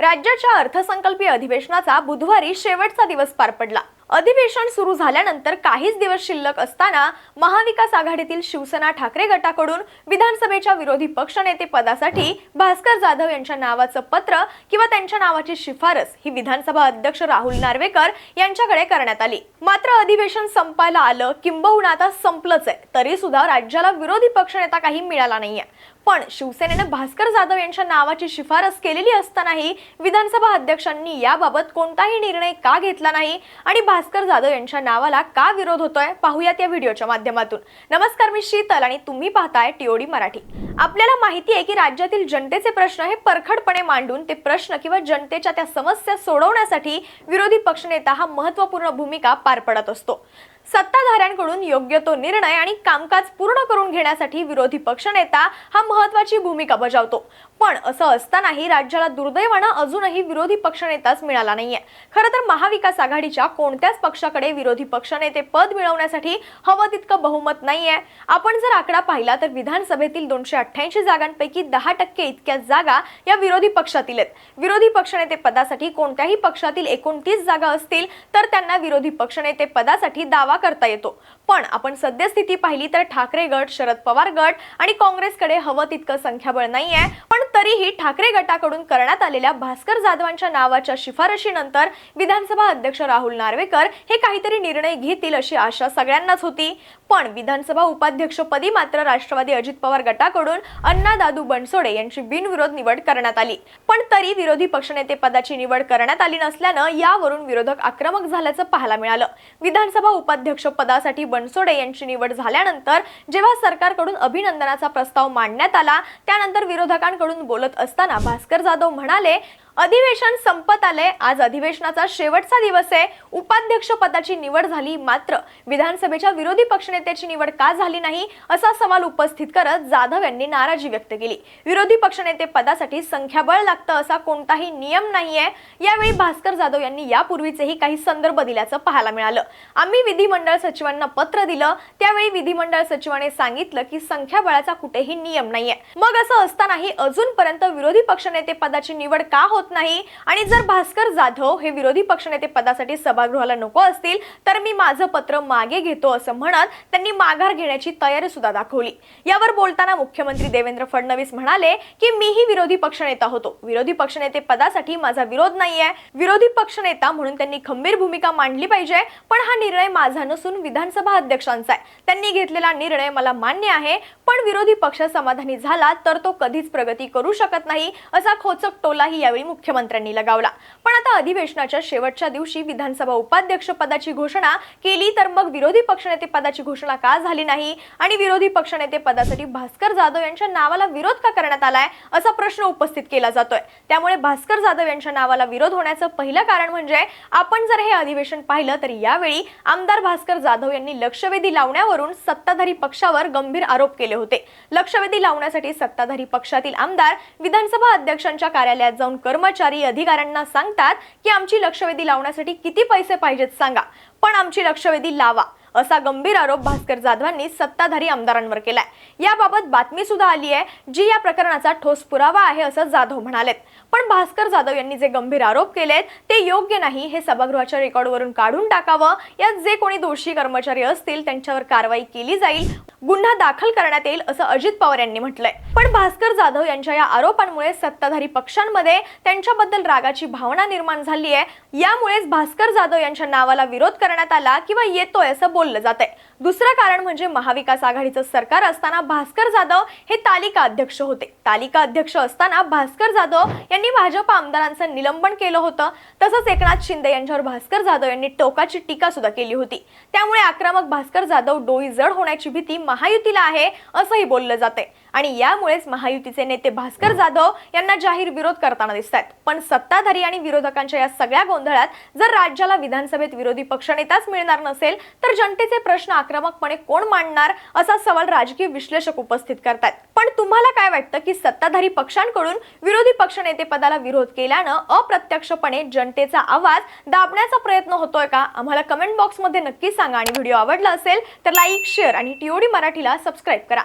राज्याच्या अर्थसंकल्पीय अधिवेशनाचा बुधवारी शेवटचा दिवस पार पडला. अधिवेशन सुरू झाल्यानंतर काहीच दिवस शिल्लक असताना महाविकास आघाडीतील शिवसेना ठाकरे गटाकडून विधानसभेच्या विरोधी पक्षनेते पदासाठी भास्कर जाधव यांच्या नावाचं पत्र किंवा त्यांच्या नावाची शिफारस ही विधानसभा अध्यक्ष राहुल नार्वेकर यांच्याकडे करण्यात आली. मात्र अधिवेशन संपायला आलं किंबहुना आता संपलंच आहे. तरी सुद्धा राज्याला विरोधी पक्षनेता काही मिळाला नाहीये. पण शिवसेनेनं भास्कर जाधव यांच्या नावाची शिफारस केलेली असतानाही विधानसभा अध्यक्षांनी याबाबत कोणताही निर्णय का घेतला नाही आणि भास्कर जाधव यांच्या नावाला का विरोध होतोय पाहूयात या व्हिडिओच्या माध्यमातून. नमस्कार मी शीतल आणि तुम्ही पाहताय टीओडी मराठी. आपल्याला माहिती आहे की राज्यातील जनतेचे प्रश्न हे परखडपणे मांडून ते प्रश्न किंवा जनतेच्या त्या समस्या सोडवण्यासाठी विरोधी पक्षनेता हा महत्त्वपूर्ण भूमिका पार पडत असतो. सत्ताधाऱ्यांकडून योग्य तो निर्णय आणि कामकाज पूर्ण करून घेण्यासाठी विरोधी पक्षनेता हा महत्वाची भूमिका बजावतो. पण असं असतानाही राज्याला दुर्दैवानं अजूनही विरोधी पक्षनेताच मिळाला नाहीये. खरं तर महाविकास आघाडीच्या कोणत्याच पक्षाकडे विरोधी पक्षनेते पद मिळवण्यासाठी हवं तितकं बहुमत नाहीये. आपण जर आकडा पाहिला तर विधानसभेतील दोनशे अठ्ठ्याऐंशी जागांपैकी दहा टक्के इतक्या जागा या विरोधी पक्षातील आहेत. विरोधी पक्षनेते पदासाठी कोणत्याही पक्षातील एकोणतीस जागा असतील तर त्यांना विरोधी पक्षनेते पदासाठी दावा करता येतो. पण आपण सद्यस्थिती पाहिली तर ठाकरे गट शरद पवार गट आणि काँग्रेसकडे हवं तितकं संख्याबळ नाहीये. पण तरीही ठाकरे गटाकडून करण्यात आलेल्या भास्कर जाधवांच्या नावाच्या शिफारशीनंतर विधानसभा अध्यक्ष राहुल नार्वेकर हे काहीतरी निर्णय घेतील अशी आशा सगळ्यांनाच होती. पण विधानसभा उपाध्यक्षपदी मात्र राष्ट्रवादी अजित पवार गटाकडून अण्णा दादू बनसोडे यांची बिनविरोध निवड करण्यात आली. पण तरी विरोधी पक्षनेते पदाची निवड करण्यात आली नसल्यानं यावरून विरोधक आक्रमक झाल्याचं पाहायला मिळालं. विधानसभा उपाध्यक्ष पदासाठी बनसोडे यांची निवड झाल्यानंतर जेव्हा सरकारकडून अभिनंदनाचा प्रस्ताव मांडण्यात आला त्यानंतर विरोधकांकडून बोलत असताना भास्कर जाधव म्हणाले अधिवेशन संपत आले आज अधिवेशनाचा शेवटचा दिवस आहे. उपाध्यक्ष पदाची निवड झाली मात्र विधानसभेच्या विरोधी पक्षनेत्याची निवड का झाली नाही असा सवाल उपस्थित करत जाधव यांनी नाराजी व्यक्त केली. विरोधी पक्षनेते पदासाठी संख्याबळ लागतं असा कोणताही नियम नाहीये. यावेळी भास्कर जाधव यांनी यापूर्वीचेही काही संदर्भ दिल्याचं पाहायला मिळालं. आम्ही विधिमंडळ सचिवांना पत्र दिलं. त्यावेळी विधिमंडळ सचिवाने सांगितलं की संख्याबळाचा कुठेही नियम नाहीये. मग असं असतानाही अजूनपर्यंत विरोधी पक्षनेते पदाची निवड का होत नाही. आणि जर भास्कर जाधव हे विरोधी पक्षनेते पदासाठी सभागृहाला नको असतील तर मी माझं पत्र मागे घेतो असं म्हणत त्यांनी माघार घेण्याची तयारी सुद्धा दाखवली. यावर बोलताना मुख्यमंत्री देवेंद्र फडणवीस म्हणाले की मीही विरोधी पक्षनेता होतो. विरोधी पक्षनेते पदासाठी माझा विरोध नाहीये. विरोधी पक्षनेता म्हणून त्यांनी खंबीर भूमिका मांडली पाहिजे पण हा निर्णय माझा नसून विधानसभा अध्यक्षांचा आहे. त्यांनी घेतलेला निर्णय मला मान्य आहे पण विरोधी पक्ष समाधानी झाला तर तो कधीच प्रगती करू शकत नाही असा खोचक टोलाही यावेळी मुख्यमंत्र्यांनी लगावला. पण आता अधिवेशनाच्या शेवटच्या दिवशी विधानसभा उपाध्यक्ष पदाची घोषणा केली तर मग विरोधी पक्षनेते पदाची घोषणा का झाली नाही? आणि विरोधी पक्षनेते पदासाठी भास्कर जाधव यांच्या नावाला विरोध का करण्यात आलाय असा प्रश्न उपस्थित केला जातोय. त्यामुळे भास्कर जाधव यांच्या नावाला विरोध होण्याचं पहिलं कारण म्हणजे आपण जर हे अधिवेशन पाहिलं तर यावेळी आमदार भास्कर जाधव यांनी लक्षवेधी लावण्यावरून सत्ताधारी पक्षावर गंभीर आरोप केले होते. लक्षवेधी लावण्यासाठी सत्ताधारी पक्षातील आमदार विधानसभा अध्यक्षांच्या कार्यालयात जाऊन कर्मचारी अधिकाऱ्यांना सांगतात की आमची लक्षवेधी लावण्यासाठी किती पैसे पाहिजेत सांगा. पण आमची लक्षवेधी लावा. असा गंभीर आरोप भास्कर जाधवांनी सत्ताधारी आमदारांवर केलाय. याबाबत बातमी सुद्धा आली आहे जी या प्रकरणाचा ठोस पुरावा आहे असं जाधव म्हणालेत. पण भास्कर जाधव यांनी जे गंभीर आरोप केलेत ते योग्य नाही हे सभागृहाच्या रेकॉर्डवरून काढून टाकावं यात जे कोणी दोषी कर्मचारी असतील त्यांच्यावर कारवाई केली जाईल गुन्हा दाखल करण्यात येईल असं अजित पवार यांनी म्हटलंय. पण भास्कर जाधव यांच्या या आरोपांमुळे सत्ताधारी पक्षांमध्ये त्यांच्याबद्दल रागाची भावना निर्माण झाली आहे. यामुळेच भास्कर जाधव यांच्या नावाला विरोध करण्यात आला किंवा येतोय असं बोललं जात आहे दुसरं कारण म्हणजे महाविकास आघाडीचं सरकार असताना भास्कर जाधव हे तालिका अध्यक्ष होते. तालिका अध्यक्ष असताना भास्कर जाधव यांनी भाजप आमदारांचं निलंबन केलं होतं. तसंच एकनाथ शिंदे यांच्यावर भास्कर जाधव यांनी टोकाची टीका सुद्धा केली होती. त्यामुळे आक्रमक भास्कर जाधव डोई जड होण्याची भीती महायुतीला आहे असंही बोललं जाते आणि यामुळेच महायुतीचे नेते भास्कर जाधव यांना जाहीर विरोध करताना दिसत आहेत पण सत्ताधारी आणि विरोधकांच्या या सगळ्या गोंधळात जर राज्याला विधानसभेत विरोधी पक्षनेताच मिळणार नसेल तर जनतेचे प्रश्न आक्रमकपणे कोण मांडणार असा सवाल राजकीय विश्लेषक उपस्थित करतात पण तुम्हाला काय वाटतं की सत्ताधारी पक्षांकडून विरोधी पक्षनेते पदाला विरोध केल्यानं अप्रत्यक्षपणे जनतेचा आवाज दाबण्याचा प्रयत्न होतोय का? आम्हाला कमेंट बॉक्समध्ये नक्की सांगा. आणि व्हिडिओ आवडला असेल तर लाईक शेअर आणि टीओडी मराठीला सबस्क्राईब करा.